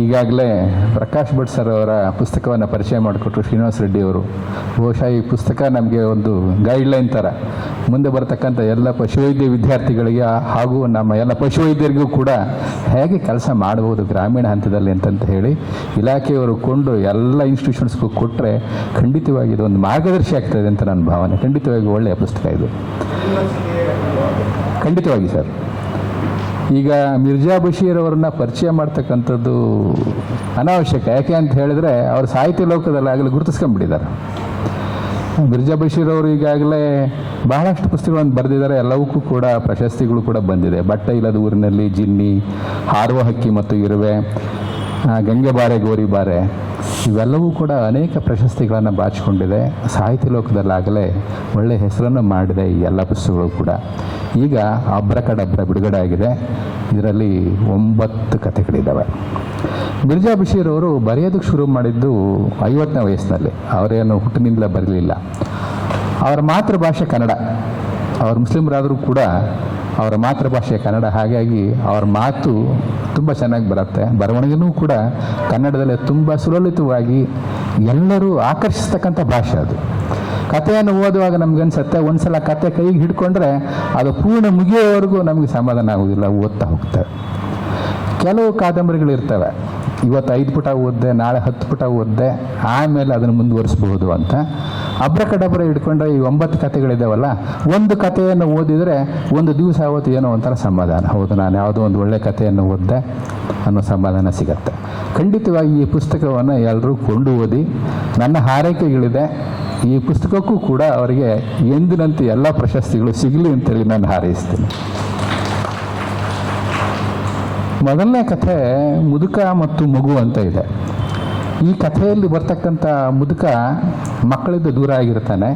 ಈಗಾಗಲೇ ಪ್ರಕಾಶ್ ಭಟ್ ಸರ್ ಅವರ ಪುಸ್ತಕವನ್ನು ಪರಿಚಯ ಮಾಡಿಕೊಟ್ರು ಶ್ರೀನಿವಾಸ ರೆಡ್ಡಿ ಅವರು. ಬಹುಶಃ ಈ ಪುಸ್ತಕ ನಮಗೆ ಒಂದು ಗೈಡ್ಲೈನ್ ಥರ ಮುಂದೆ ಬರತಕ್ಕಂಥ ಎಲ್ಲ ಪಶುವೈದ್ಯ ವಿದ್ಯಾರ್ಥಿಗಳಿಗೆ ಹಾಗೂ ನಮ್ಮ ಎಲ್ಲ ಪಶುವೈದ್ಯರಿಗೂ ಕೂಡ ಹೇಗೆ ಕೆಲಸ ಮಾಡ್ಬೋದು ಗ್ರಾಮೀಣ ಹಂತದಲ್ಲಿ ಅಂತಂತ ಹೇಳಿ ಇಲಾಖೆಯವರು ಕೊಂಡು ಎಲ್ಲ ಇನ್ಸ್ಟಿಟ್ಯೂಷನ್ಸ್ಗೂ ಕೊಟ್ಟರೆ ಖಂಡಿತವಾಗಿ ಇದು ಒಂದು ಮಾರ್ಗದರ್ಶಿ ಆಗ್ತದೆ ಅಂತ ನನ್ನ ಭಾವನೆ. ಖಂಡಿತವಾಗಿ ಒಳ್ಳೆಯ ಪುಸ್ತಕ ಇದು. ಖಂಡಿತವಾಗಿ ಸರ್. ಈಗ ಮಿರ್ಜಾ ಬಶೀರ್ ಅವರನ್ನ ಪರಿಚಯ ಮಾಡ್ತಕ್ಕಂಥದ್ದು ಅನಾವಶ್ಯಕ. ಯಾಕೆ ಅಂತ ಹೇಳಿದ್ರೆ ಅವರು ಸಾಹಿತ್ಯ ಲೋಕದಲ್ಲಿ ಆಗಲೇ ಗುರುತಿಸ್ಕೊಂಡ್ಬಿಟ್ಟಿದ್ದಾರೆ. ಮಿರ್ಜಾ ಬಶೀರ್ ಅವರು ಈಗಾಗಲೇ ಬಹಳಷ್ಟು ಪುಸ್ತಕಗಳನ್ನು ಬರೆದಿದ್ದಾರೆ. ಎಲ್ಲವಕ್ಕೂ ಕೂಡ ಪ್ರಶಸ್ತಿಗಳು ಕೂಡ ಬಂದಿದೆ. ಬಟ್ಟ ಇಲ್ಲದ ಊರಿನಲ್ಲಿ ಜಿನ್ನಿ, ಹಾರುವ ಹಕ್ಕಿ ಮತ್ತು ಇರುವೆ ಗಂಗೆ ಬಾರೆ, ಗೋರಿ ಬಾರೆ, ಇವೆಲ್ಲವೂ ಕೂಡ ಅನೇಕ ಪ್ರಶಸ್ತಿಗಳನ್ನು ಬಾಚಿಕೊಂಡಿದೆ. ಸಾಹಿತ್ಯ ಲೋಕದಲ್ಲಾಗಲೇ ಒಳ್ಳೆಯ ಹೆಸರನ್ನು ಮಾಡಿದೆ ಈ ಎಲ್ಲ ಪುಸ್ತಕಗಳು ಕೂಡ. ಈಗ ಅಬ್ರಕಡಬ್ರ ಬಿಡುಗಡೆ ಆಗಿದೆ. ಇದರಲ್ಲಿ ಒಂಬತ್ತು ಕಥೆಗಳಿದ್ದಾವೆ. ಬಿರ್ಜಾ ಬಷೀರ್ ಅವರು ಬರೆಯೋದಕ್ಕೆ ಶುರು ಮಾಡಿದ್ದು ಐವತ್ತನೇ ವಯಸ್ಸಿನಲ್ಲಿ. ಅವರೇನು ಹುಟ್ಟಿನಿಂದಲೇ ಬರಲಿಲ್ಲ. ಅವರ ಮಾತೃಭಾಷೆ ಕನ್ನಡ. ಅವರು ಮುಸ್ಲಿಮರಾದರೂ ಕೂಡ ಅವರ ಮಾತೃಭಾಷೆ ಕನ್ನಡ. ಹಾಗಾಗಿ ಅವರ ಮಾತು ತುಂಬ ಚೆನ್ನಾಗಿ ಬರುತ್ತೆ. ಬರವಣಿಗೆನೂ ಕೂಡ ಕನ್ನಡದಲ್ಲೇ ತುಂಬ ಸುಲಲಿತವಾಗಿ ಎಲ್ಲರೂ ಆಕರ್ಷಿಸ್ತಕ್ಕಂಥ ಭಾಷೆ ಅದು. ಕಥೆಯನ್ನು ಓದುವಾಗ ನಮ್ಗನ್ಸುತ್ತೆ, ಒಂದ್ಸಲ ಕತೆ ಕೈಗೆ ಹಿಡ್ಕೊಂಡ್ರೆ ಅದು ಪೂರ್ಣ ಮುಗಿಯೋವರೆಗೂ ನಮಗೆ ಸಮಾಧಾನ ಆಗೋದಿಲ್ಲ ಓದ್ತಾ ಹೋಗ್ತವೆ ಕೆಲವು ಕಾದಂಬರಿಗಳು ಇರ್ತವೆ. ಇವತ್ತು ಐದು ಪುಟ ಓದಿದೆ, ನಾಳೆ ಹತ್ತು ಪುಟ ಓದಿದೆ, ಆಮೇಲೆ ಅದನ್ನು ಮುಂದುವರಿಸ್ಬೋದು ಅಂತ. ಅಬ್ರಕಡಬ್ರ ಹಿಡ್ಕೊಂಡ್ರೆ ಈ ಒಂಬತ್ತು ಕಥೆಗಳಿದ್ದಾವಲ್ಲ ಒಂದು ಕಥೆಯನ್ನು ಓದಿದರೆ ಒಂದು ದಿವಸ ಆವತ್ತು ಏನೋ ಒಂಥರ ಸಮಾಧಾನ. ಹೌದು, ನಾನು ಯಾವುದೋ ಒಂದು ಒಳ್ಳೆ ಕಥೆಯನ್ನು ಓದಿದೆ ಅನ್ನೋ ಸಮಾಧಾನ ಸಿಗತ್ತೆ. ಖಂಡಿತವಾಗಿ ಈ ಪುಸ್ತಕವನ್ನು ಎಲ್ಲರೂ ಕೊಂಡು ಓದಿ, ನನ್ನ ಹಾರೈಕೆಗಳಿದೆ ಈ ಪುಸ್ತಕಕ್ಕೂ ಕೂಡ ಅವರಿಗೆ ಎಂದಿನಂತೆ ಎಲ್ಲ ಪ್ರಶಸ್ತಿಗಳು ಸಿಗಲಿ ಅಂತೇಳಿ ನಾನು ಹಾರೈಸ್ತೀನಿ. ಮೊದಲನೇ ಕಥೆ ಮುದುಕ ಮತ್ತು ಮಗು ಅಂತ ಇದೆ. ಈ ಕಥೆಯಲ್ಲಿ ಬರ್ತಕ್ಕಂಥ ಮುದುಕ ಮಕ್ಕಳಿಂದ ದೂರ ಆಗಿರ್ತಾನೆ.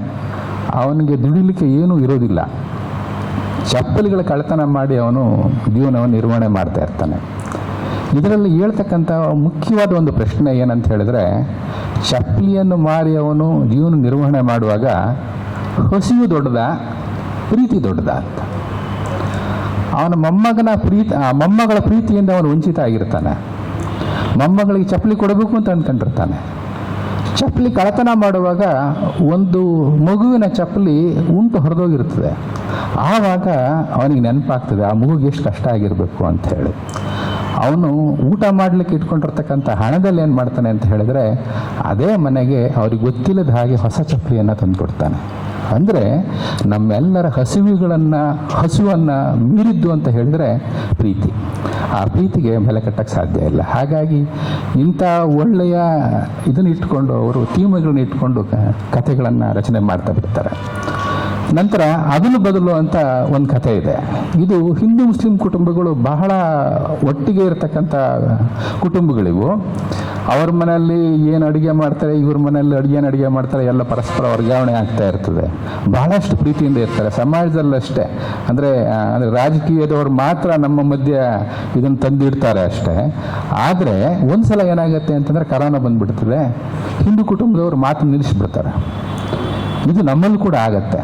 ಅವನಿಗೆ ದುಡಿಲಿಕ್ಕೆ ಏನೂ ಇರೋದಿಲ್ಲ. ಚಪ್ಪಲಿಗಳ ಕಳ್ಳತನ ಮಾಡಿ ಅವನು ಜೀವನವನ್ನು ನಿರ್ವಹಣೆ ಮಾಡ್ತಾ ಇರ್ತಾನೆ. ಇದರಲ್ಲಿ ಹೇಳ್ತಕ್ಕಂಥ ಮುಖ್ಯವಾದ ಒಂದು ಪ್ರಶ್ನೆ ಏನಂತ ಹೇಳಿದ್ರೆ ಚಪ್ಪಲಿಯನ್ನು ಮಾರಿ ಅವನು ಜೀವನ ನಿರ್ವಹಣೆ ಮಾಡುವಾಗ ಹಸಿವು ದೊಡ್ಡದ, ಪ್ರೀತಿ ದೊಡ್ಡದ ಅಂತ. ಅವನ ಮೊಮ್ಮಗನ ಪ್ರೀತಿ, ಆ ಮೊಮ್ಮಗಳ ಪ್ರೀತಿಯಿಂದ ಅವನು ವಂಚಿತ ಆಗಿರ್ತಾನೆ. ಮೊಮ್ಮಗಳಿಗೆ ಚಪ್ಪಲಿ ಕೊಡಬೇಕು ಅಂತ ಅಂದ್ಕೊಂಡಿರ್ತಾನೆ ಚಪ್ಪಲಿ ಕಳತನ ಮಾಡುವಾಗ ಒಂದು ಮಗುವಿನ ಚಪ್ಪಲಿ ಉಂಟು ಹೊರದೋಗಿರ್ತದೆ. ಆವಾಗ ಅವನಿಗೆ ನೆನಪಾಗ್ತದೆ, ಆ ಮಗುಗೆ ಎಷ್ಟು ಕಷ್ಟ ಆಗಿರಬೇಕು ಅಂತ ಹೇಳಿ. ಅವನು ಊಟ ಮಾಡಲಿಕ್ಕೆ ಇಟ್ಕೊಂಡಿರ್ತಕ್ಕಂಥ ಹಣದಲ್ಲಿ ಏನು ಮಾಡ್ತಾನೆ ಅಂತ ಹೇಳಿದ್ರೆ, ಅದೇ ಮನೆಗೆ ಅವ್ರಿಗೆ ಗೊತ್ತಿಲ್ಲದ ಹಾಗೆ ಹೊಸ ಚಪ್ಪಲಿಯನ್ನು ತಂದುಕೊಡ್ತಾನೆ. ಅಂದರೆ ನಮ್ಮೆಲ್ಲರ ಹಸಿವುಗಳನ್ನು, ಹಸುವನ್ನು ಮೀರಿದ್ದು ಅಂತ ಹೇಳಿದರೆ ಪ್ರೀತಿ. ಆ ಪ್ರೀತಿಗೆ ಬೆಲೆ ಕಟ್ಟಕ್ಕೆ ಸಾಧ್ಯ ಇಲ್ಲ. ಹಾಗಾಗಿ ಇಂಥ ಒಳ್ಳೆಯ ಇದನ್ನ ಇಟ್ಕೊಂಡು, ಅವರು ಥೀಮ್ಗಳನ್ನ ಇಟ್ಕೊಂಡು ಕಥೆಗಳನ್ನು ರಚನೆ ಮಾಡ್ತಾ ಬಿಡ್ತಾರೆ. ನಂತರ ಅದನ್ನು ಬದಲು ಅಂತ ಒಂದು ಕಥೆ ಇದೆ. ಇದು ಹಿಂದೂ ಮುಸ್ಲಿಂ ಕುಟುಂಬಗಳು ಬಹಳ ಒಟ್ಟಿಗೆ ಇರತಕ್ಕಂಥ ಕುಟುಂಬಗಳಿವು. ಅವ್ರ ಮನೆಯಲ್ಲಿ ಏನು ಅಡುಗೆ ಮಾಡ್ತಾರೆ, ಇವ್ರ ಮನೆಯಲ್ಲಿ ಏನು ಅಡುಗೆ ಮಾಡ್ತಾರೆ, ಎಲ್ಲ ಪರಸ್ಪರ ವರ್ಗಾವಣೆ ಆಗ್ತಾ ಇರ್ತದೆ. ಬಹಳಷ್ಟು ಪ್ರೀತಿಯಿಂದ ಇರ್ತಾರೆ ಸಮಾಜದಲ್ಲಷ್ಟೇ ಅಂದರೆ ಅಂದರೆ ರಾಜಕೀಯದವ್ರು ಮಾತ್ರ ನಮ್ಮ ಮಧ್ಯೆ ಇದನ್ನು ತಂದಿಡ್ತಾರೆ ಅಷ್ಟೇ. ಆದರೆ ಒಂದ್ಸಲ ಏನಾಗುತ್ತೆ ಅಂತಂದರೆ ಕರೋನಾ ಬಂದುಬಿಡ್ತದೆ. ಹಿಂದೂ ಕುಟುಂಬದವ್ರು ಮಾತು ನಿಲ್ಲಿಸ್ಬಿಡ್ತಾರೆ. ಇದು ನಮ್ಮಲ್ಲಿ ಕೂಡ ಆಗತ್ತೆ.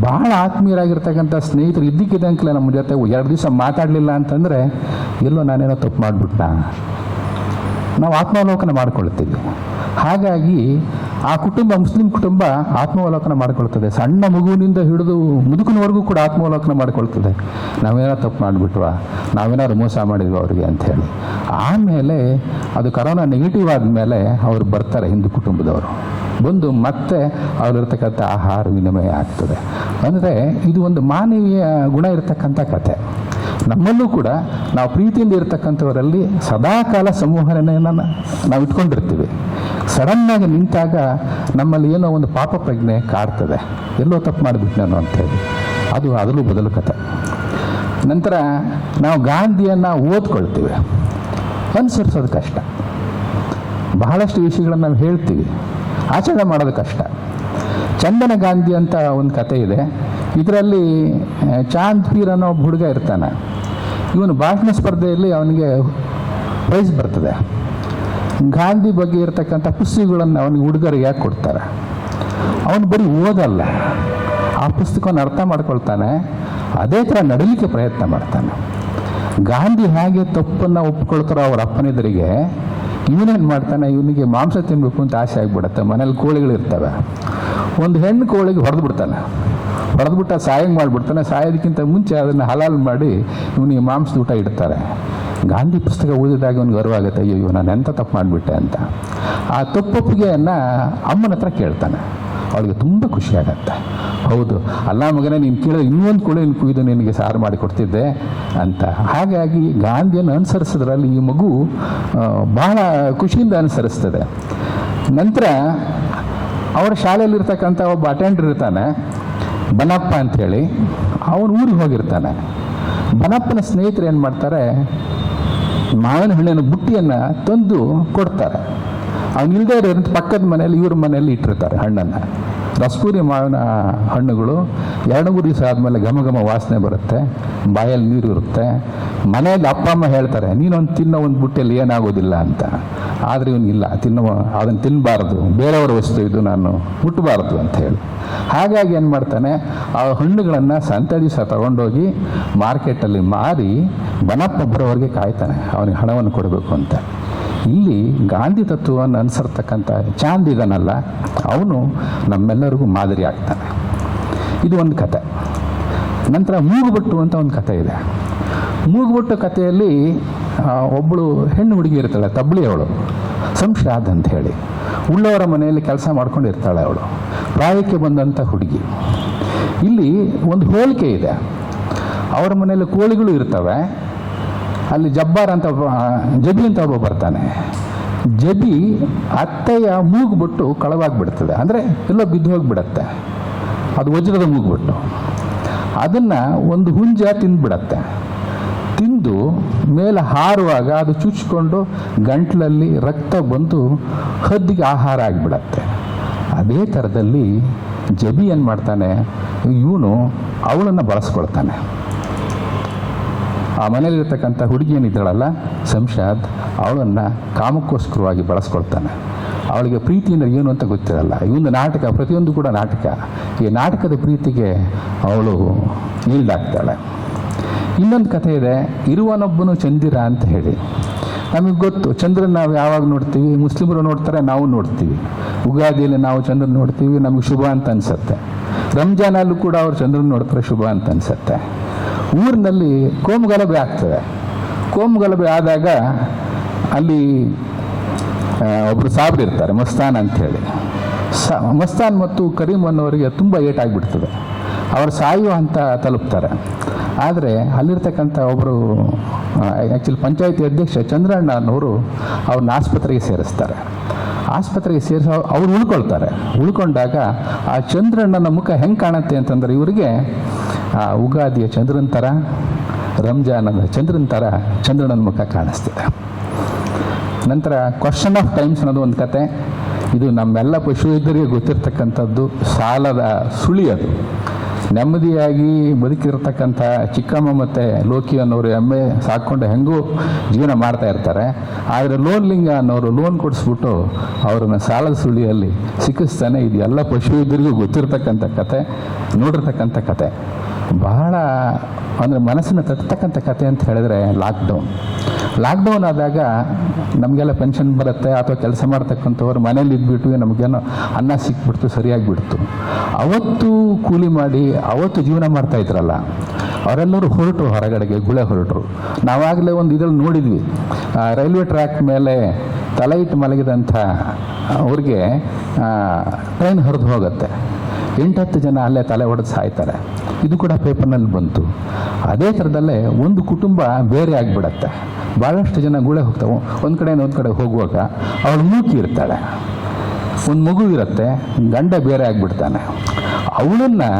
ಬಹಳ ಆತ್ಮೀಯರಾಗಿರ್ತಕ್ಕಂಥ ಸ್ನೇಹಿತರು ಇದ್ದಕ್ಕಿದ್ದಂಕಲೇ ನಮ್ಮ ಜೊತೆ ಎರಡು ದಿವಸ ಮಾತಾಡಲಿಲ್ಲ ಅಂತಂದರೆ, ಎಲ್ಲೋ ನಾನೇನೋ ತಪ್ಪು ಮಾಡಿಬಿಟ್ಟ ನಾವು ಆತ್ಮಾವಲೋಕನ ಮಾಡ್ಕೊಳ್ತೀವಿ. ಹಾಗಾಗಿ ಆ ಕುಟುಂಬ, ಮುಸ್ಲಿಂ ಕುಟುಂಬ ಆತ್ಮಾವಲೋಕನ ಮಾಡ್ಕೊಳ್ತದೆ. ಸಣ್ಣ ಮಗುವಿನಿಂದ ಹಿಡಿದು ಮುದುಕನವರೆಗೂ ಕೂಡ ಆತ್ಮಾವಲೋಕನ ಮಾಡ್ಕೊಳ್ತದೆ. ನಾವೇನೋ ತಪ್ಪು ಮಾಡಿಬಿಟ್ವಾ? ನಾವೇನಾದ್ರು ಮೋಸ ಮಾಡಿದ್ವಿ ಅವ್ರಿಗೆ ಅಂಥೇಳಿ. ಆಮೇಲೆ ಅದು ಕರೋನಾ ನೆಗೆಟಿವ್ ಆದಮೇಲೆ ಅವರು ಬರ್ತಾರೆ ಹಿಂದೂ ಕುಟುಂಬದವರು. ಬಂದು ಮತ್ತೆ ಅವರಿರ್ತಕ್ಕಂಥ ಆಹಾರ ವಿನಿಮಯ ಆಗ್ತದೆ. ಅಂದರೆ ಇದು ಒಂದು ಮಾನವೀಯ ಗುಣ ಇರತಕ್ಕಂಥ ಕಥೆ. ನಮ್ಮಲ್ಲೂ ಕೂಡ ನಾವು ಪ್ರೀತಿಯಿಂದ ಇರತಕ್ಕಂಥವರಲ್ಲಿ ಸದಾಕಾಲ ಸಂವಹನೆಯನ್ನು ನಾವು ಇಟ್ಕೊಂಡಿರ್ತೀವಿ. ಸಡನ್ನಾಗಿ ನಿಂತಾಗ ನಮ್ಮಲ್ಲಿ ಏನೋ ಒಂದು ಪಾಪ ಪ್ರಜ್ಞೆ ಕಾಡ್ತದೆ. ಎಲ್ಲೋ ತಪ್ಪು ಮಾಡಿಬಿಟ್ಟು ನಾನು ಅಂತೇಳಿ ಅದು ಅದರಲ್ಲೂ ಬದಲು ಕಥೆ. ನಂತರ ನಾವು ಗಾಂಧಿಯನ್ನು ಓದ್ಕೊಳ್ತೀವಿ. ಅನುಸರಿಸೋದು ಕಷ್ಟ. ಬಹಳಷ್ಟು ವಿಷಯಗಳನ್ನು ನಾವು ಹೇಳ್ತೀವಿ. ಆಚರಣೆ ಮಾಡೋದು ಕಷ್ಟ. ಚಂದನ ಗಾಂಧಿ ಅಂತ ಒಂದು ಕತೆ ಇದೆ. ಇದರಲ್ಲಿ ಚಾಂದ್ ಪೀರ್ ಅನ್ನೋ ಒಬ್ಬ ಹುಡುಗ ಇರ್ತಾನೆ. ಇವನು ಭಾಷಣ ಸ್ಪರ್ಧೆಯಲ್ಲಿ ಅವನಿಗೆ ಪ್ರೈಸ್ ಬರ್ತದೆ. ಗಾಂಧಿ ಬಗ್ಗೆ ಇರತಕ್ಕಂಥ ಪುಸ್ತಕಗಳನ್ನು ಅವನಿಗೆ ಹುಡುಗರಿಗೆ ಯಾಕೆ ಕೊಡ್ತಾರೆ? ಅವನು ಬರೀ ಓದಲ್ಲ. ಆ ಪುಸ್ತಕವನ್ನು ಅರ್ಥ ಮಾಡ್ಕೊಳ್ತಾನೆ. ಅದೇ ಥರ ನಡೀಲಿಕ್ಕೆ ಪ್ರಯತ್ನ ಮಾಡ್ತಾನೆ. ಗಾಂಧಿ ಹೇಗೆ ತಪ್ಪನ್ನು ಒಪ್ಕೊಳ್ತಾರೋ ಅವರ ಅಪ್ಪನೆದುರಿಗೆ ಇವನೇನು ಮಾಡ್ತಾನೆ? ಇವನಿಗೆ ಮಾಂಸ ತಿನ್ನಬೇಕು ಅಂತ ಆಸೆ ಆಗಿಬಿಡುತ್ತೆ. ಮನೇಲಿ ಕೋಳಿಗಳಿರ್ತವೆ ಒಂದು ಹೆಣ್ಣು ಕೋಳಿಗೆ ಹೊಡೆದು ಬಿಡ್ತಾನೆ. ಹೊಡೆದ್ಬಿಟ್ಟ ಸಾಯಂಗ್ ಮಾಡಿಬಿಡ್ತಾನೆ. ಸಾಯೋದಕ್ಕಿಂತ ಮುಂಚೆ ಅದನ್ನು ಹಲಾಲ್ ಮಾಡಿ ಇವನಿಗೆ ಮಾಂಸದ ಊಟ ಇಡ್ತಾರೆ. ಗಾಂಧಿ ಪುಸ್ತಕ ಓದಿದಾಗ ಅವನಿಗೆ ಗರ್ವಾಗುತ್ತೆ ಅಯ್ಯೋ ನಾನು ಎಂಥ ತಪ್ಪು ಮಾಡಿಬಿಟ್ಟೆ ಅಂತ. ಆ ತಪ್ಪೊಪ್ಪಿಗೆಯನ್ನು ಅಮ್ಮನ ಹತ್ರ ಕೇಳ್ತಾನೆ. ಅವಳಿಗೆ ತುಂಬ ಖುಷಿ ಆಗತ್ತೆ. ಹೌದು. ಅಲ್ಲ ಮಗನೇ, ನೀನು ಕೇಳೋ ಇನ್ನೊಂದು ಕೋಳಿ ಕುಯ್ದು ನಿನಗೆ ಸಾರು ಮಾಡಿ ಕೊಡ್ತಿದ್ದೆ ಅಂತ. ಹಾಗಾಗಿ ಗಾಂಧಿಯನ್ನು ಅನುಸರಿಸೋದ್ರಲ್ಲಿ ಈ ಮಗು ಬಹಳ ಖುಷಿಯಿಂದ ಅನುಸರಿಸ್ತದೆ. ನಂತರ ಅವರ ಶಾಲೆಯಲ್ಲಿರ್ತಕ್ಕಂಥ ಒಬ್ಬ ಅಟೆಂಡರ್ ಇರ್ತಾನೆ, ಬನಪ್ಪ ಅಂಥೇಳಿ. ಅವನು ಊರಿಗೆ ಹೋಗಿರ್ತಾನೆ. ಬನಪ್ಪನ ಸ್ನೇಹಿತರು ಏನು ಮಾಡ್ತಾರೆ ಮಾವಿನ ಹಣ್ಣಿನ ಬುಟ್ಟಿಯನ್ನು ತಂದು ಕೊಡ್ತಾರೆ. ಅವನಿಲ್ದೇ ಇರೋ ಪಕ್ಕದ ಮನೆಯಲ್ಲಿ, ಇವ್ರ ಮನೆಯಲ್ಲಿ ಇಟ್ಟಿರ್ತಾರೆ ಹಣ್ಣನ್ನು. ರಸಪೂರಿ ಮಾವಿನ ಹಣ್ಣುಗಳು ಎರಡು ಮೂರು ದಿವಸ ಆದಮೇಲೆ ಘಮ ಘಮ ವಾಸನೆ ಬರುತ್ತೆ, ಬಾಯಲ್ಲಿ ನೀರು ಇರುತ್ತೆ. ಮನೆಯಲ್ಲಿ ಅಪ್ಪ ಅಮ್ಮ ಹೇಳ್ತಾರೆ, ನೀನೊಂದು ತಿನ್ನೋ ಒಂದು ಬುಟ್ಟಿಯಲ್ಲಿ ಏನಾಗೋದಿಲ್ಲ ಅಂತ. ಆದರೆ ಇವನಿಲ್ಲ ತಿನ್ನುವ ಅದನ್ನು ತಿನ್ನಬಾರ್ದು ಬೇರೆಯವರ ವಸ್ತು ಇದು, ನಾನು ಮುಟ್ಟಬಾರ್ದು ಅಂತ ಹೇಳಿ. ಹಾಗಾಗಿ ಏನು ಮಾಡ್ತಾನೆ, ಆ ಹಣ್ಣುಗಳನ್ನು ಸಂತೆ ದಿವಸ ತಗೊಂಡೋಗಿ ಮಾರ್ಕೆಟಲ್ಲಿ ಮಾರಿ ಬನಪ್ಪ ಬರೋವರೆಗೆ ಕಾಯ್ತಾನೆ, ಅವನಿಗೆ ಹಣವನ್ನು ಕೊಡಬೇಕು ಅಂತ. ಇಲ್ಲಿ ಗಾಂಧಿ ತತ್ವವನ್ನು ಅನುಸರ್ತಕ್ಕಂಥ ಚಾಂದ್ ಇದನ್ನಲ್ಲ ಅವನು ನಮ್ಮೆಲ್ಲರಿಗೂ ಮಾದರಿ ಆಗ್ತಾನೆ. ಇದು ಒಂದು ಕತೆ. ನಂತರ ಮೂಗುಬಟ್ಟು ಅಂತ ಒಂದು ಕತೆ ಇದೆ. ಮೂಗುಬಟ್ಟು ಕಥೆಯಲ್ಲಿ ಒಬ್ಬಳು ಹೆಣ್ಣು ಹುಡುಗಿ ಇರ್ತಾಳೆ, ತಬ್ಳಿ ಅವಳು. ಸಂಶಾದ್ ಅಂತ ಹೇಳಿ. ಉಳ್ಳವರ ಮನೆಯಲ್ಲಿ ಕೆಲಸ ಮಾಡ್ಕೊಂಡು ಇರ್ತಾಳೆ ಅವಳು. ಪ್ರಾಯಕ್ಕೆ ಬಂದಂಥ ಹುಡುಗಿ. ಇಲ್ಲಿ ಒಂದು ಹೋಲಿಕೆ ಇದೆ. ಅವರ ಮನೆಯಲ್ಲಿ ಕೋಳಿಗಳು ಇರ್ತವೆ. ಅಲ್ಲಿ ಜಬ್ಬಾರ್ ಅಂತ ಒಬ್ಬ ಜಬಿ ಅಂತ ಒಬ್ಬ ಬರ್ತಾನೆ. ಜಬಿ ಅತ್ತೆಯ ಮೂಗ್ಬಿಟ್ಟು ಕಳವಾಗಿಬಿಡ್ತದೆ. ಅಂದರೆ ಎಲ್ಲ ಬಿದ್ದು ಹೋಗಿಬಿಡತ್ತೆ. ಅದು ವಜ್ರದ ಮೂಗ್ಬಿಟ್ಟು. ಅದನ್ನು ಒಂದು ಹುಂಜ ತಿಂದ್ಬಿಡತ್ತೆ. ತಿಂದು ಮೇಲೆ ಹಾರುವಾಗ ಅದು ಚುಚ್ಕೊಂಡು ಗಂಟ್ಲಲ್ಲಿ ರಕ್ತ ಬಂದು ಹದ್ದಿಗೆ ಆಹಾರ ಆಗಿಬಿಡತ್ತೆ. ಅದೇ ಥರದಲ್ಲಿ ಜಬಿ ಏನು ಮಾಡ್ತಾನೆ ಇವನು ಅವಳನ್ನು ಬಳಸ್ಕೊಳ್ತಾನೆ. ಆ ಮನೇಲಿರ್ತಕ್ಕಂಥ ಹುಡುಗಿ ಏನಿದ್ದಾಳಲ್ಲ ಸಂಶಾದ್ ಅವಳನ್ನು ಕಾಮಕ್ಕೋಸ್ಕರವಾಗಿ ಬಳಸ್ಕೊಳ್ತಾನೆ. ಅವಳಿಗೆ ಪ್ರೀತಿ ಏನು ಅಂತ ಗೊತ್ತಿರಲ್ಲ. ಇವೊಂದು ನಾಟಕ, ಪ್ರತಿಯೊಂದು ಕೂಡ ನಾಟಕ. ಈ ನಾಟಕದ ಪ್ರೀತಿಗೆ ಅವಳು ಈಲ್ಡ್ ಇನ್ನೊಂದು ಕಥೆ ಇದೆ, ಇರುವನೊಬ್ಬನು ಚಂದಿರ ಅಂತ ಹೇಳಿ. ನಮಗೆ ಗೊತ್ತು, ಚಂದ್ರನ ನಾವು ಯಾವಾಗ ನೋಡ್ತೀವಿ? ಮುಸ್ಲಿಮರು ನೋಡ್ತಾರೆ, ನಾವು ನೋಡ್ತೀವಿ. ಉಗಾದಿಯಲ್ಲಿ ನಾವು ಚಂದ್ರನ ನೋಡ್ತೀವಿ, ನಮಗೆ ಶುಭ ಅಂತ ಅನಿಸುತ್ತೆ. ರಂಜಾನಲ್ಲೂ ಕೂಡ ಅವ್ರು ಚಂದ್ರನ ನೋಡ್ತಾರೆ, ಶುಭ ಅಂತ ಅನಿಸುತ್ತೆ. ಊರಿನಲ್ಲಿ ಕೋಮುಗಲಭೆ ಆಗ್ತದೆ. ಕೋಮುಗಲಭೆ ಆದಾಗ ಅಲ್ಲಿ ಒಬ್ಬರು ಸಾಬ್ರಿರ್ತಾರೆ ಮಸ್ತಾನ್ ಅಂಥೇಳಿ ಸ, ಮಸ್ತಾನ್ ಮತ್ತು ಕರೀಂ ಅನ್ನೋರಿಗೆ ತುಂಬ ಏಟಾಗಿಬಿಡ್ತದೆ ಅವರು ಸಾಯುವ ಅಂತ ತಲುಪ್ತಾರೆ. ಆದರೆ ಅಲ್ಲಿರ್ತಕ್ಕಂಥ ಒಬ್ಬರು ಆ್ಯಕ್ಚುಲಿ ಪಂಚಾಯತಿ ಅಧ್ಯಕ್ಷ ಚಂದ್ರಣ್ಣ ಅನ್ನೋರು ಅವ್ರನ್ನ ಆಸ್ಪತ್ರೆಗೆ ಸೇರಿಸ್ತಾರೆ. ಆಸ್ಪತ್ರೆಗೆ ಸೇರಿಸ ಅವ್ರು ಉಳ್ಕೊಳ್ತಾರೆ. ಉಳ್ಕೊಂಡಾಗ ಆ ಚಂದ್ರಣ್ಣನ ಮುಖ ಹೆಂಗೆ ಕಾಣುತ್ತೆ ಅಂತಂದ್ರೆ ಇವರಿಗೆ ಆ ಉಗಾದಿಯ ಚಂದ್ರನ ಥರ ರಂಜಾನದ ಚಂದ್ರನ ಥರ ಚಂದ್ರನ ಮುಖ ಕಾಣಿಸ್ತಿದೆ. ನಂತರ ಕ್ವಶನ್ ಆಫ್ ಟೈಮ್ಸ್ ಅನ್ನೋದು ಒಂದು ಕತೆ. ಇದು ನಮ್ಮೆಲ್ಲ ಪಶುವೈದ್ಯರಿಗೆ ಗೊತ್ತಿರ್ತಕ್ಕಂಥದ್ದು, ಸಾಲದ ಸುಳಿ ಅದು. ನೆಮ್ಮದಿಯಾಗಿ ಬದುಕಿರ್ತಕ್ಕಂಥ ಚಿಕ್ಕಮ್ಮ ಮತ್ತು ಲೋಕಿ ಅನ್ನೋರು ಎಮ್ಮೆ ಸಾಕ್ಕೊಂಡು ಹೆಂಗೂ ಜೀವನ ಮಾಡ್ತಾ ಇರ್ತಾರೆ. ಆದರೆ ಲೋನ್ ಲಿಂಗ ಅನ್ನೋರು ಲೋನ್ ಕೊಡಿಸ್ಬಿಟ್ಟು ಅವ್ರನ್ನ ಸಾಲದ ಸುಳಿಯಲ್ಲಿ ಸಿಕ್ಕಿಸ್ತಾನೆ. ಇದು ಎಲ್ಲ ಪಶುವೈದ್ಯರಿಗೂ ಗೊತ್ತಿರ್ತಕ್ಕಂಥ ಕತೆ, ನೋಡಿರ್ತಕ್ಕಂಥ ಕತೆ. ಬಹಳ, ಅಂದರೆ ಮನಸ್ಸನ್ನು ತತ್ತಕ್ಕಂಥ ಕತೆ ಅಂತ ಹೇಳಿದ್ರೆ ಲಾಕ್ಡೌನ್ ಲಾಕ್ಡೌನ್ ಆದಾಗ ನಮಗೆಲ್ಲ ಪೆನ್ಷನ್ ಬರುತ್ತೆ, ಅಥವಾ ಕೆಲಸ ಮಾಡ್ತಕ್ಕಂಥವ್ರು ಮನೇಲಿ ಇದ್ಬಿಟ್ಟು ನಮಗೇನೋ ಅನ್ನ ಸಿಕ್ಬಿಡ್ತು, ಸರಿಯಾಗಿಬಿಡ್ತು. ಅವತ್ತು ಕೂಲಿ ಮಾಡಿ ಅವತ್ತು ಜೀವನ ಮಾಡ್ತಾ ಇದ್ರಲ್ಲ, ಅವರೆಲ್ಲರೂ ಹೊರಟರು ಹೊರಗಡೆಗೆ, ಗುಳೆ ಹೊರಟರು. ನಾವಾಗಲೇ ಒಂದು ಇದ್ರಲ್ಲಿ ನೋಡಿದ್ವಿ. ರೈಲ್ವೆ ಟ್ರ್ಯಾಕ್ ಮೇಲೆ ತಲೆ ಇಟ್ಟು ಮಲಗಿದಂಥ ಅವ್ರಿಗೆ ಟ್ರೈನ್ ಹರಿದು ಹೋಗುತ್ತೆ. ಎಂಟತ್ತು ಜನ ಅಲ್ಲೇ ತಲೆ ಹೊಡೆದು ಸಾಯ್ತಾರೆ. ಇದು ಕೂಡ ಪೇಪರ್ನಲ್ಲಿ ಬಂತು. ಅದೇ ಥರದಲ್ಲೇ ಒಂದು ಕುಟುಂಬ ಬೇರೆ ಆಗಿಬಿಡತ್ತೆ. ಭಾಳಷ್ಟು ಜನ ಗುಳೆ ಹೋಗ್ತಾವೆ. ಒಂದು ಕಡೆಯಿಂದ ಒಂದು ಕಡೆ ಹೋಗುವಾಗ ಅವಳು ಮೂಕಿ ಇರ್ತಾಳೆ. ಒಂದು ಮಗು ಇರುತ್ತೆ, ಗಂಡ ಬೇರೆ ಆಗಿಬಿಡ್ತಾನೆ. ಅವಳನ್ನು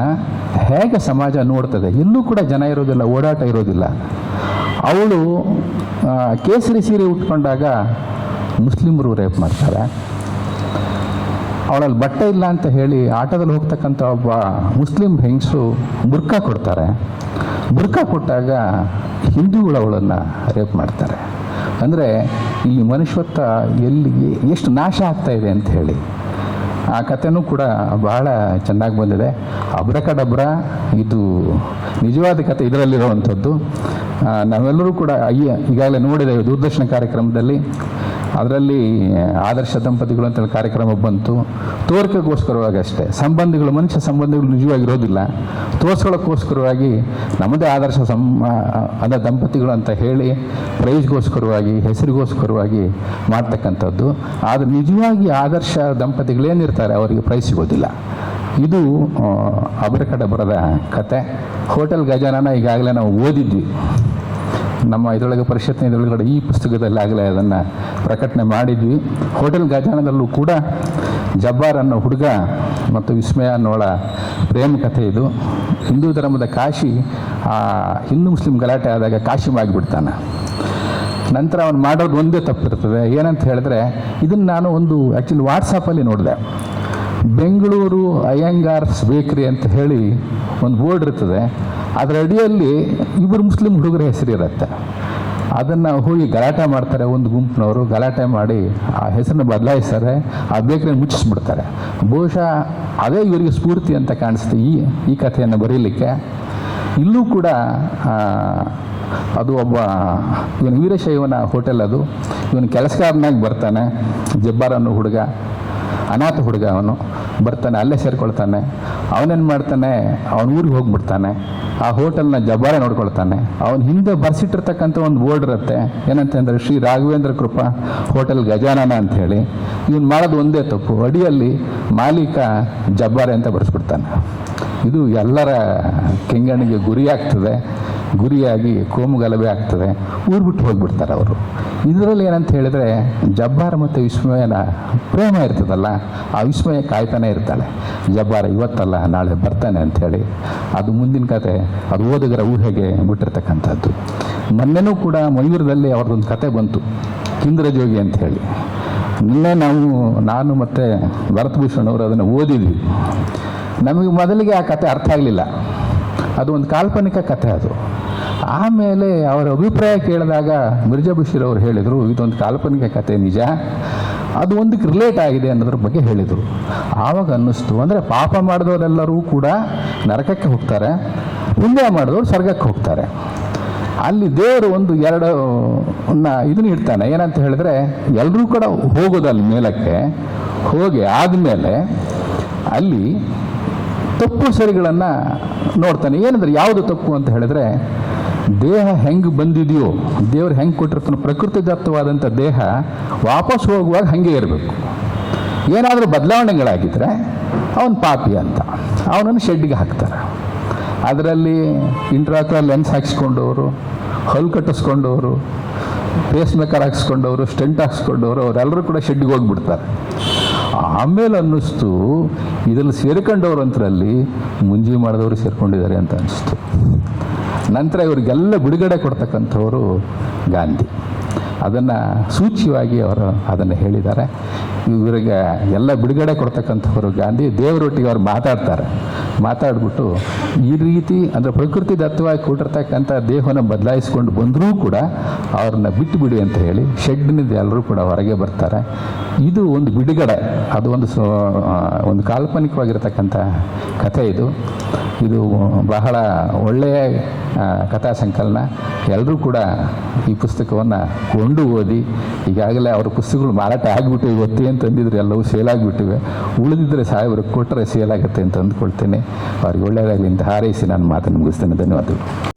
ಹೇಗೆ ಸಮಾಜ ನೋಡ್ತದೆ? ಇನ್ನೂ ಕೂಡ ಜನ ಇರೋದಿಲ್ಲ, ಓಡಾಟ ಇರೋದಿಲ್ಲ. ಅವಳು ಕೇಸರಿ ಸೀರೆ ಉಟ್ಕೊಂಡಾಗ ಮುಸ್ಲಿಮರು ರೇಪ್ ಮಾಡ್ತಾರೆ. ಅವಳಲ್ಲಿ ಬಟ್ಟೆ ಇಲ್ಲ ಅಂತ ಹೇಳಿ ಆಟೋದಲ್ಲಿ ಹೋಗ್ತಕ್ಕಂಥ ಒಬ್ಬ ಮುಸ್ಲಿಂ ಹೆಂಗಸು ಬುರ್ಕ ಕೊಡ್ತಾರೆ. ಬುರ್ಕ ಕೊಟ್ಟಾಗ ಹಿಂದೂಗಳು ಅವಳನ್ನು ರೇಪ್ ಮಾಡ್ತಾರೆ. ಅಂದರೆ ಇಲ್ಲಿ ಮನುಷ್ಯತ್ವ ಎಲ್ಲಿ ಎಷ್ಟು ನಾಶ ಆಗ್ತಾ ಇದೆ ಅಂತ ಹೇಳಿ. ಆ ಕಥೆನೂ ಕೂಡ ಬಹಳ ಚೆನ್ನಾಗಿ ಬಂದಿದೆ. ಅಬ್ರಕಡಬ್ರ, ಇದು ನಿಜವಾದ ಕತೆ ಇದರಲ್ಲಿರುವಂಥದ್ದು. ನಾವೆಲ್ಲರೂ ಕೂಡ ಅಯ್ಯ ಈಗಾಗಲೇ ನೋಡಿದ್ದೇವೆ ದೂರದರ್ಶನ ಕಾರ್ಯಕ್ರಮದಲ್ಲಿ ಅದರಲ್ಲಿ ಆದರ್ಶ ದಂಪತಿಗಳು ಅಂತೇಳಿ ಕಾರ್ಯಕ್ರಮ ಬಂತು. ತೋರಿಕೆಗೋಸ್ಕರವಾಗಿ ಅಷ್ಟೇ. ಸಂಬಂಧಿಗಳು, ಮನುಷ್ಯ ಸಂಬಂಧಗಳು ನಿಜವಾಗಿರೋದಿಲ್ಲ. ತೋರಿಸ್ಕೊಳ್ಳೋಕ್ಕೋಸ್ಕರವಾಗಿ, ನಮ್ಮದೇ ಆದರ್ಶ ಸಂ ಅದ ದಂಪತಿಗಳು ಅಂತ ಹೇಳಿ, ಪ್ರೈಸ್ಗೋಸ್ಕರವಾಗಿ, ಹೆಸರಿಗೋಸ್ಕರವಾಗಿ ಮಾಡ್ತಕ್ಕಂಥದ್ದು. ಆದರೆ ನಿಜವಾಗಿ ಆದರ್ಶ ದಂಪತಿಗಳೇನಿರ್ತಾರೆ ಅವರಿಗೆ ಪ್ರೈಸ್ ಸಿಗೋದಿಲ್ಲ. ಇದು ಅಬರಕಡೆ ಬರದ ಕತೆ. ಹೋಟೆಲ್ ಗಜಾನನ ಈಗಾಗಲೇ ನಾವು ಓದಿದ್ವಿ. ನಮ್ಮ ಇದರೊಳಗೆ ಪರಿಷತ್ನ ಇದರೊಳಗಡೆ ಈ ಪುಸ್ತಕದಲ್ಲಿ ಆಗಲೇ ಅದನ್ನು ಪ್ರಕಟಣೆ ಮಾಡಿದ್ವಿ. ಹೋಟೆಲ್ ಗಜಾನದಲ್ಲೂ ಕೂಡ ಜಬ್ಬಾರ್ ಅನ್ನೋ ಹುಡುಗ ಮತ್ತು ವಿಸ್ಮಯ ಅನ್ನೋಳ ಪ್ರೇಮ ಕಥೆ ಇದು. ಹಿಂದೂ ಧರ್ಮದ ಕಾಶಿ, ಆ ಹಿಂದೂ ಮುಸ್ಲಿಂ ಗಲಾಟೆ ಆದಾಗ ಕಾಶಿ ಆಗಿಬಿಡ್ತಾನೆ ನಂತರ ಅವನು ಮಾಡೋದು ಒಂದೇ ತಪ್ಪಿರ್ತದೆ. ಏನಂತ ಹೇಳಿದ್ರೆ, ಇದನ್ನು ನಾನು ಒಂದು ಆ್ಯಕ್ಚುಲಿ ವಾಟ್ಸಪ್ಪಲ್ಲಿ ನೋಡಿದೆ. ಬೆಂಗಳೂರು ಅಯ್ಯಂಗಾರ್ಸ್ ಬೇಕ್ರಿ ಅಂತ ಹೇಳಿ ಒಂದು ಬೋರ್ಡ್ ಇರ್ತದೆ. ಅದರ ಅಡಿಯಲ್ಲಿ ಇಬ್ಬರು ಮುಸ್ಲಿಂ ಹುಡುಗರ ಹೆಸರು ಇರುತ್ತೆ ಅದನ್ನು ಹೋಗಿ ಗಲಾಟೆ ಮಾಡ್ತಾರೆ ಒಂದು ಗುಂಪಿನವರು, ಗಲಾಟೆ ಮಾಡಿ ಆ ಹೆಸರನ್ನು ಬದಲಾಯಿಸ್ತಾರೆ, ಆ ಬೇಕರಿ ಮುಚ್ಚಿಸ್ಬಿಡ್ತಾರೆ. ಬಹುಶಃ ಅದೇ ಇವರಿಗೆ ಸ್ಫೂರ್ತಿ ಅಂತ ಕಾಣಿಸುತ್ತೆ ಈ ಈ ಕಥೆಯನ್ನು ಬರೀಲಿಕ್ಕೆ. ಇಲ್ಲೂ ಕೂಡ ಅದು ಒಬ್ಬ, ಇವನು ವೀರಶೈವನ ಹೋಟೆಲ್ ಅದು. ಇವನು ಕೆಲಸಗಾರನಾಗಿ ಬರ್ತಾನೆ ಜಬ್ಬಾರ್ ಅನ್ನೋ ಹುಡುಗ, ಅನಾಥ ಹುಡುಗ ಅವನು. ಬರ್ತಾನೆ, ಅಲ್ಲೇ ಸೇರ್ಕೊಳ್ತಾನೆ. ಅವನೇನು ಮಾಡ್ತಾನೆ? ಅವನ ಊರಿಗೆ ಹೋಗ್ಬಿಡ್ತಾನೆ. ಆ ಹೋಟೆಲ್ನ ಜಬಾರೆ ನೋಡ್ಕೊಳ್ತಾನೆ. ಅವನ ಹಿಂದೆ ಬರ್ಸಿಟ್ಟಿರ್ತಕ್ಕಂಥ ಒಂದು ಬೋರ್ಡ್ ಇರುತ್ತೆ. ಏನಂತಂದರೆ ಶ್ರೀ ರಾಘವೇಂದ್ರ ಕೃಪಾ ಹೋಟೆಲ್ ಗಜಾನನ ಅಂತ ಹೇಳಿ. ಇವನು ಮಾಡೋದು ಒಂದೇ ತಪ್ಪು. ಅಡಿಯಲ್ಲಿ ಮಾಲೀಕ ಜಬ್ಬಾರೆ ಅಂತ ಬರೆಸ್ಬಿಡ್ತಾನೆ. ಇದು ಎಲ್ಲರ ಕೆಂಗಣಿಗೆ ಗುರಿಯಾಗ್ತದೆ. ಗುರಿಯಾಗಿ ಕೋಮು ಗಲಭೆ ಆಗ್ತದೆ, ಊರು ಬಿಟ್ಟು ಹೋಗ್ಬಿಡ್ತಾರೆ ಅವರು. ಇದರಲ್ಲಿ ಏನಂತ ಹೇಳಿದ್ರೆ, ಜಬ್ಬಾರ ಮತ್ತು ವಿಸ್ಮಯನ ಪ್ರೇಮ ಇರ್ತದಲ್ಲ, ಆ ವಿಸ್ಮಯ ಕಾಯ್ತಾನೆ ಇರ್ತಾಳೆ. ಜಬ್ಬಾರ ಇವತ್ತಲ್ಲ, ನಾಳೆ ಬರ್ತಾನೆ ಅಂಥೇಳಿ ಅದು ಮುಂದಿನ ಕತೆ, ಅದು ಓದುಗರ ಊಹೆಗೆ ಬಿಟ್ಟಿರ್ತಕ್ಕಂಥದ್ದು. ಮೊನ್ನೆನೂ ಕೂಡ ಮಯೂರದಲ್ಲಿ ಅವ್ರದ್ದೊಂದು ಕತೆ ಬಂತು ಇಂದ್ರಜೋಗಿ ಅಂತ ಹೇಳಿ. ನಿನ್ನೆ ನಾವು, ನಾನು ಮತ್ತು ಭರತಭೂಷಣ್ ಅವರು ಅದನ್ನು ಓದಿದ್ವಿ. ನಮಗೆ ಮೊದಲಿಗೆ ಆ ಕತೆ ಅರ್ಥ ಆಗಲಿಲ್ಲ. ಅದು ಒಂದು ಕಾಲ್ಪನಿಕ ಕಥೆ ಅದು. ಆಮೇಲೆ ಅವರ ಅಭಿಪ್ರಾಯ ಕೇಳಿದಾಗ ಮಿರ್ಜಾ ಬಶೀರ್ ಅವರು ಹೇಳಿದರು, ಇದೊಂದು ಕಾಲ್ಪನಿಕ ಕಥೆ, ನಿಜ. ಅದು ಒಂದಕ್ಕೆ ರಿಲೇಟ್ ಆಗಿದೆ ಅನ್ನೋದ್ರ ಬಗ್ಗೆ ಹೇಳಿದರು. ಆವಾಗ ಅನ್ನಿಸ್ತು ಅಂದರೆ ಪಾಪ ಮಾಡಿದವರೆಲ್ಲರೂ ಕೂಡ ನರಕಕ್ಕೆ ಹೋಗ್ತಾರೆ. ಪುಣ್ಯ ಮಾಡಿದವರು ಸ್ವರ್ಗಕ್ಕೆ ಹೋಗ್ತಾರೆ. ಅಲ್ಲಿ ದೇವರು ಒಂದು ಎರಡು ಇದನ್ನ ಇಡ್ತಾನೆ. ಏನಂತ ಹೇಳಿದ್ರೆ ಎಲ್ಲರೂ ಕೂಡ ಹೋಗೋದು ಅಲ್ಲಿ ಮೇಲಕ್ಕೆ, ಹೋಗಿ ಆದಮೇಲೆ ಅಲ್ಲಿ ತಪ್ಪು ಸರಿಗಳನ್ನು ನೋಡ್ತಾನೆ, ಏನಂದ್ರೆ ಯಾವುದು ತಪ್ಪು ಅಂತ ಹೇಳಿದ್ರೆ, ದೇಹ ಹೆಂಗೆ ಬಂದಿದೆಯೋ, ದೇವ್ರು ಹೆಂಗೆ ಕೊಟ್ಟಿರ್ತಾನೋ ಪ್ರಕೃತಿದತ್ತವಾದಂಥ ದೇಹ ವಾಪಸ್ ಹೋಗುವಾಗ ಹಾಗೆ ಇರಬೇಕು. ಏನಾದರೂ ಬದಲಾವಣೆಗಳಾಗಿದ್ದರೆ ಅವನು ಪಾಪಿ ಅಂತ, ಅವನನ್ನು ಶೆಡ್ಗೆ ಹಾಕ್ತಾರೆ. ಅದರಲ್ಲಿ ಇಂಟ್ರಾಕ್ರ ಲೆನ್ಸ್ ಹಾಕಿಸ್ಕೊಂಡವರು ಹಲ್ಲು ಕಟ್ಟಿಸ್ಕೊಂಡವರು ಪೇಸ್ ಮೇಕರ್ ಹಾಕ್ಸ್ಕೊಂಡವರು ಸ್ಟೆಂಟ್ ಹಾಕ್ಸ್ಕೊಂಡವರು, ಅವರೆಲ್ಲರೂ ಕೂಡ ಶೆಡ್ಗೆ ಹೋಗ್ಬಿಡ್ತಾರೆ. ಆಮೇಲೆ ಅನ್ನಿಸ್ತು ಇದರಲ್ಲಿ ಸೇರ್ಕೊಂಡವ್ರಂತರಲ್ಲಿ ಮುಂಜಿ ಮಾಡಿದವರು ಸೇರ್ಕೊಂಡಿದ್ದಾರೆ ಅಂತ ಅನ್ನಿಸ್ತು ನಂತರ ಇವರಿಗೆಲ್ಲ ಬಿಡುಗಡೆ ಕೊಡ್ತಕ್ಕಂಥವರು ಗಾಂಧಿ. ಅದನ್ನು ಸೂಚ್ಯವಾಗಿ ಅವರು ಅದನ್ನು ಹೇಳಿದ್ದಾರೆ. ಇವರಿಗೆ ಎಲ್ಲ ಬಿಡುಗಡೆ ಕೊಡ್ತಕ್ಕಂಥವ್ರು ಗಾಂಧಿ. ದೇವರೊಟ್ಟಿಗೆ ಅವ್ರು ಮಾತಾಡ್ತಾರೆ. ಮಾತಾಡ್ಬಿಟ್ಟು ಈ ರೀತಿ ಅಂದರೆ ಪ್ರಕೃತಿ ದತ್ತವಾಗಿ ಕೊಟ್ಟಿರ್ತಕ್ಕಂಥ ದೇಹವನ್ನು ಬದಲಾಯಿಸ್ಕೊಂಡು ಬಂದರೂ ಕೂಡ ಅವ್ರನ್ನ ಬಿಟ್ಟು ಬಿಡಿ ಅಂತ ಹೇಳಿ ಶೆಡ್ನಿಂದ ಎಲ್ಲರೂ ಕೂಡ ಹೊರಗೆ ಬರ್ತಾರೆ. ಇದು ಒಂದು ಬಿಡುಗಡೆ. ಅದು ಒಂದು ಒಂದು ಕಾಲ್ಪನಿಕವಾಗಿರ್ತಕ್ಕಂಥ ಕಥೆ ಇದು. ಇದು ಬಹಳ ಒಳ್ಳೆಯ ಕಥಾ ಸಂಕಲನ. ಎಲ್ಲರೂ ಕೂಡ ಈ ಪುಸ್ತಕವನ್ನು ಕೊಂಡು ಓದಿ, ಈಗಾಗಲೇ ಅವ್ರ ಪುಸ್ತಕಗಳು ಮಾರಾಟ ಆಗಿಬಿಟ್ಟಿವೆ, ಗೊತ್ತೇ ಅಂತಂದಿದ್ರೆ ಎಲ್ಲವೂ ಸೇಲ್ ಆಗಿಬಿಟ್ಟಿವೆ. ಉಳಿದಿದ್ದರೆ ಸಾಹೇಬರಿಗೆ ಕೊಟ್ಟರೆ ಸೇಲ್ ಆಗುತ್ತೆ ಅಂತ ಅಂದ್ಕೊಳ್ತೇನೆ. ಅವ್ರಿಗೆ ಒಳ್ಳೆಯದಾಗಲಿ ಅಂತ ಹಾರೈಸಿ ನಾನು ಮಾತನ್ನು ಮುಗಿಸ್ತೇನೆ. ಧನ್ಯವಾದಗಳು.